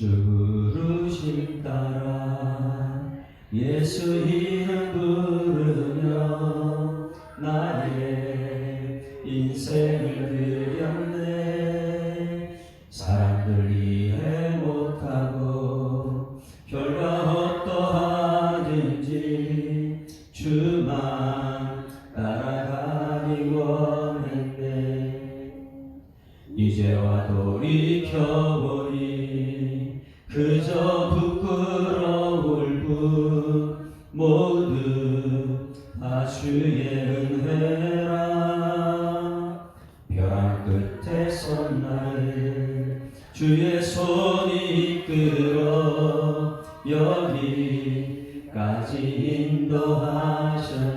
주 부르심 따라. 예수 이름 부르며 나의 인생을 드렸네. 사람 주의 손이 이끌어 여기까지 인도하셨네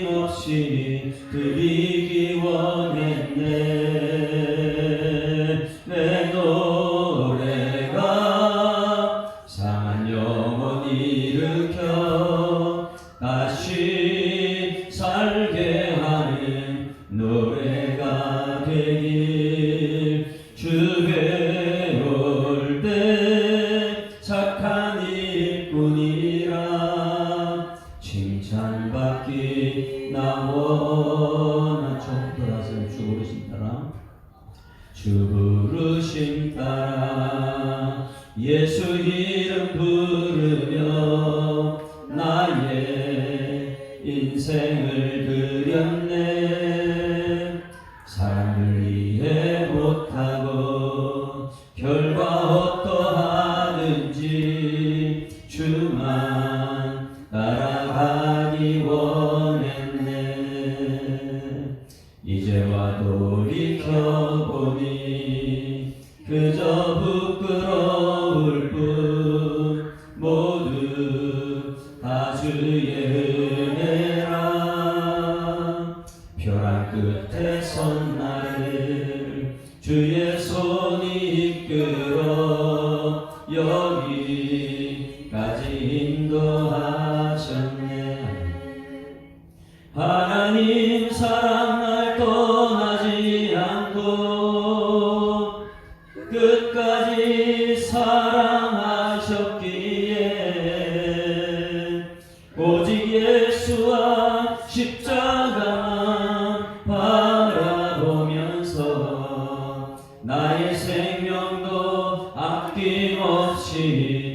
아낌없이 드리 예수 이름 부르며 나의 인생을 드렸네 벼랑 끝에 선 나를 주의 손이 이끌어 여기까지 인도하셨네. 하나님 사랑 날 떠나지 않고 끝까지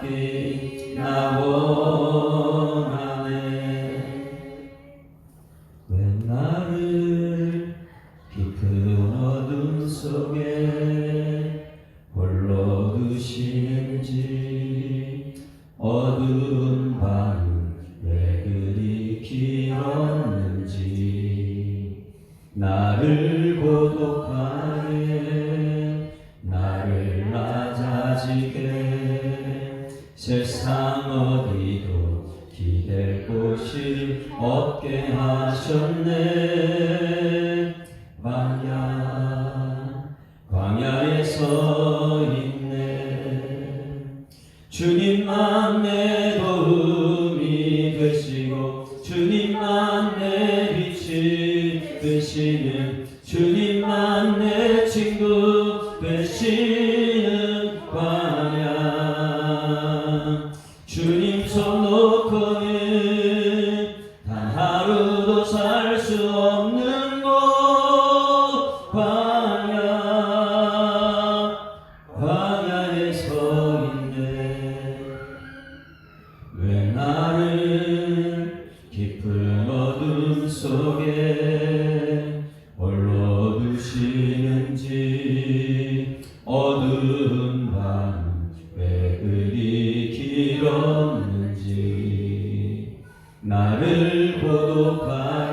칭찬받기 나 원하네. 왜 나를 깊은 어둠 속에 홀로 두시는지 어두운 밤은 왜 그리 길었는지 나를 고독하게 하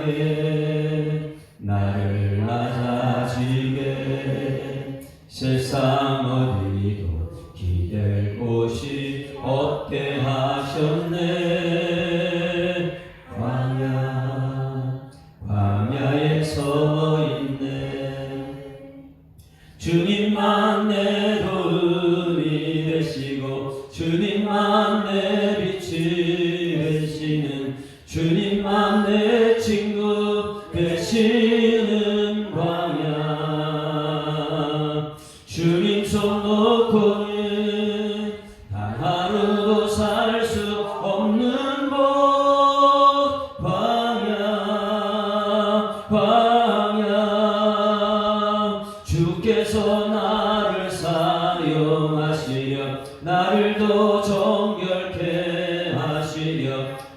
고독하게 나를 낮아지게 세상 어디도 기댈 곳이 없게 하셨네. 광야 광야에 서 있네. 주님만 내 도움이 되시고 주님만 내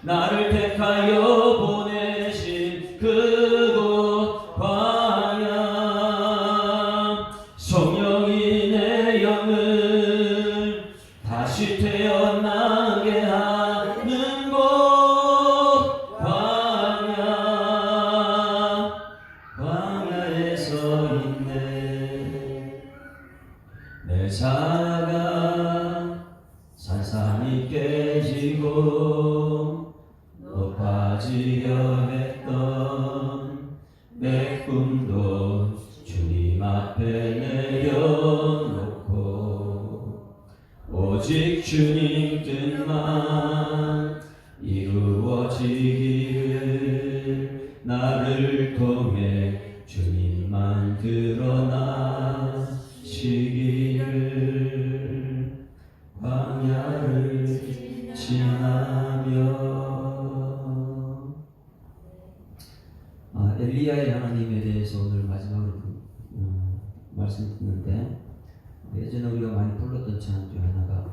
나를 택하여 주님 뜻만 이루어지기를 나를 통해 주님만 드러나시기를 광야를 지나며. 아, 엘리야의 하나님에 대해서 오늘 마지막으로 그, 음, 말씀 듣는데 예전에 우리가 많이 불렀던 찬양 중 하나가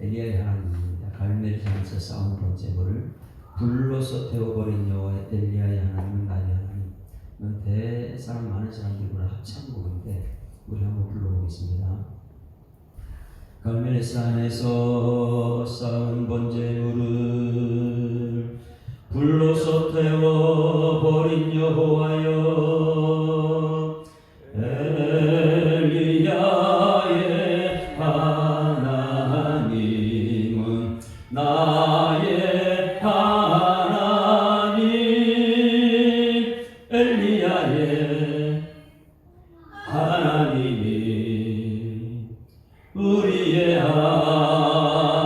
엘리야의 하나님입니다. 갈멜산에서 싸운 번제물을 불로서 태워버린 여호와의 엘리야의 하나님은 나의 하나님은 대사람 많은 사람들이 부르는 합창 곡인데 우리 한번 불러보겠습니다. 갈멜산에서 쌓은 번제물을 불로서 태워버린 여호와여 우리의 하